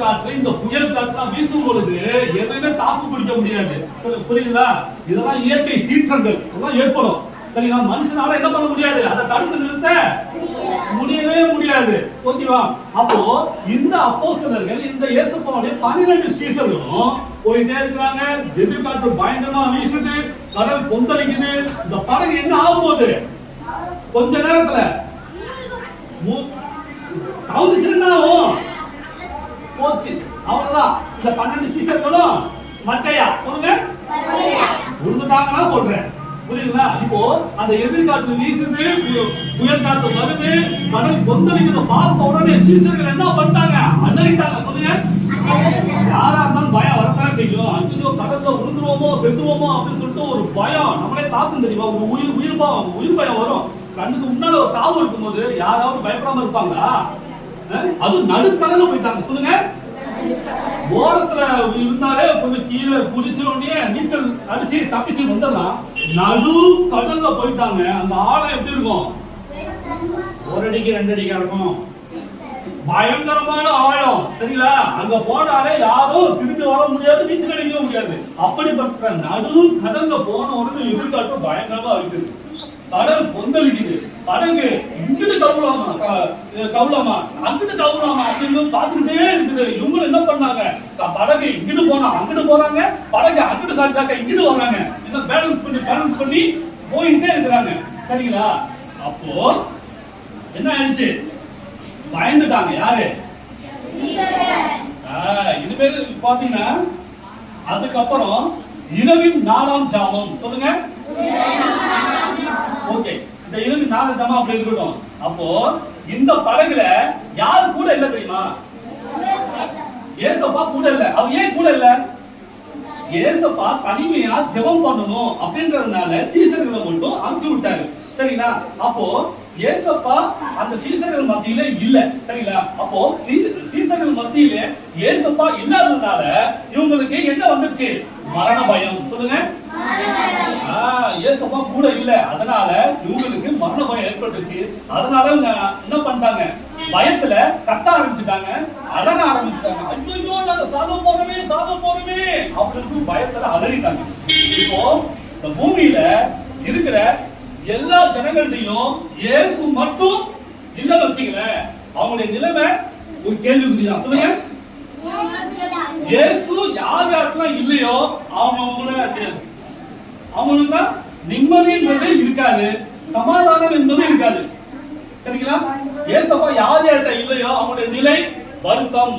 காற்று இந்த புயல் காற்றுலாம் வீசும் பொழுது எதுவுமே தாக்கு பிடிக்க முடியாது. சொல்லு, புரியுங்களா இதெல்லாம் இயற்கை சீற்றங்கள். இதெல்லாம் ஏற்படும். சரிங்களா? மனுஷனால என்ன பண்ண முடியாது? அதை தடுத்து நிறுத்த முடியவே முடியாது. ஓகேவா? அப்போ இந்த அப்போசனர்கள் இந்த இயேசுப்பாவுடைய பன்னிரண்டு சீசர்களும் போயிட்டே இருக்கிறாங்க. எதிர்காற்று பயங்கரமா வீசுது. கடல் கொந்தளிக்குது. இந்த படகு என்ன ஆகும் போகுது? கொஞ்ச நேரத்துல என்ன ஆகும். போச்சு. அவ்வளவுதான். இந்த பன்னெண்டு சீசர்களும் மட்டையா சொல்லுங்க. விழுந்துட்டாங்கன்னா சொல்றேன். புரியுதுங்களா? இப்போ அந்த எதிர்காற்று வீசுது புயல் காற்று வருது கடல் கொந்தளிக்கிறத பார்த்த உடனே சீசர்கள் என்ன பண்ணிட்டாங்க? அலறிட்டாங்க. சொல்லுங்க. யாரா இருந்தாலும் பயம் வரத்தான் செய்யும். அஞ்சோ கடல்ல விழுந்துருவோமோ செத்துருவோமோ அப்படின்னு சொல்லிட்டு ஒரு பயம். நம்மளே தாக்கும் தெரியுமா? ஒரு உயிர் உயிர் பயம் உயிர் பயம் வரும். கண்ணுக்கு முன்னால ஒரு சாவு இருக்கும்போது யாராவது பயப்படாம இருப்பாங்களா? அது நடுக்கடல போயிட்டாங்க. சொல்லுங்க. ஓரத்துல இருந்தாலே கொஞ்சம் கீழே குடிச்ச உடனே நீச்சல் அடிச்சு தப்பிச்சு வந்துடலாம். நடு கடல்ல போயிட்டாங்க. அந்த ஆழம் எப்படி இருக்கும்? ஒரு அடிக்கு ரெண்டு அடிக்கா இருக்கும். பயங்கரமான ஆழம். சரிங்களா? அங்க போனாலே யாரும் திரும்பி வர முடியாது நீச்சல் அடிக்க முடியாது. அப்படிப்பட்ட நடு கடல்ல போன உடனே எதிர்காட்டும் பயங்கரமா வீசுது கடல் கொந்தளிக்குது. படகு கவுலாமா? அங்கிட்டு கவுலாமா அப்படின்னு பார்த்துக்கிட்டே இருக்குது. இவங்க என்ன பண்ணாங்க? படகு இங்கிட்டு போனா அங்கிட்டு போறாங்க. படகு அங்கிட்டு சாப்பிட்டாக்க இங்கிட்டு வராங்க இதை பேலன்ஸ் பண்ணி பேலன்ஸ் பண்ணி போயிட்டே இருக்கிறாங்க. சரிங்களா? அப்போ என்ன ஆயிடுச்சு? பயந்துட்டாங்க. யாரு? ஆ, இனிமேல் பாத்தீங்கன்னா அதுக்கப்புறம் இரவின் நாலாம் ஜாமம். சொல்லுங்க. இந்த இரவின் அப்படி இருக்கட்டும். அப்போ இந்த படகுல யாரு கூட இல்ல தெரியுமா? ஏசப்பா கூட இல்ல. அவர் ஏன் கூட இல்ல? ஏசப்பா தனிமையா ஜெபம் பண்ணணும் அப்படின்றதுனால சீசர்களை மட்டும் அனுப்பிச்சு விட்டாரு. சரிங்களா? அப்போ ஏசப்பா அந்த சீசர்கள் மத்தியில இல்ல. சரிங்களா? அப்போ சீச- சீசர்கள் மத்தியில ஏசப்பா இல்லாததுனால இவங்களுக்கு என்ன வந்துருச்சு? மரண பயம். சொல்லுங்க. ஏசப்பா கூட இல்ல. அதனால இவங்களுக்கு மரண பயம் ஏற்பட்டுச்சு. அதனால என்ன பண்ணிட்டாங்க? பயத்துல கத்த ஆரம்பிச்சுட்டாங்க. அலற ஆரம்பிச்சுட்டாங்க. ஐயோ நாங்க சாக போறோமே சாக போறோமே அப்படின்னு பயத்துல அலறிட்டாங்க. இப்போ இந்த பூமியில இருக்கிற எல்லா ஜனங்கள்டையும் இயேசு மட்டும் இல்லைன்னு வச்சுங்களேன் அவங்களுடைய நிலைமை ஒரு கேள்விக்குறிதான். சொல்லுங்க. இயேசு யார் யாருக்கெல்லாம் இல்லையோ அவங்க அவங்கள அவங்களுக்கு நிம்மதி என்பது இருக்காது சமாதானம் என்பது இருக்காது. சரிங்களா? ஏசப்பா யார் யார்கிட்ட இல்லையோ அவங்களுடைய நிலை வருத்தம்.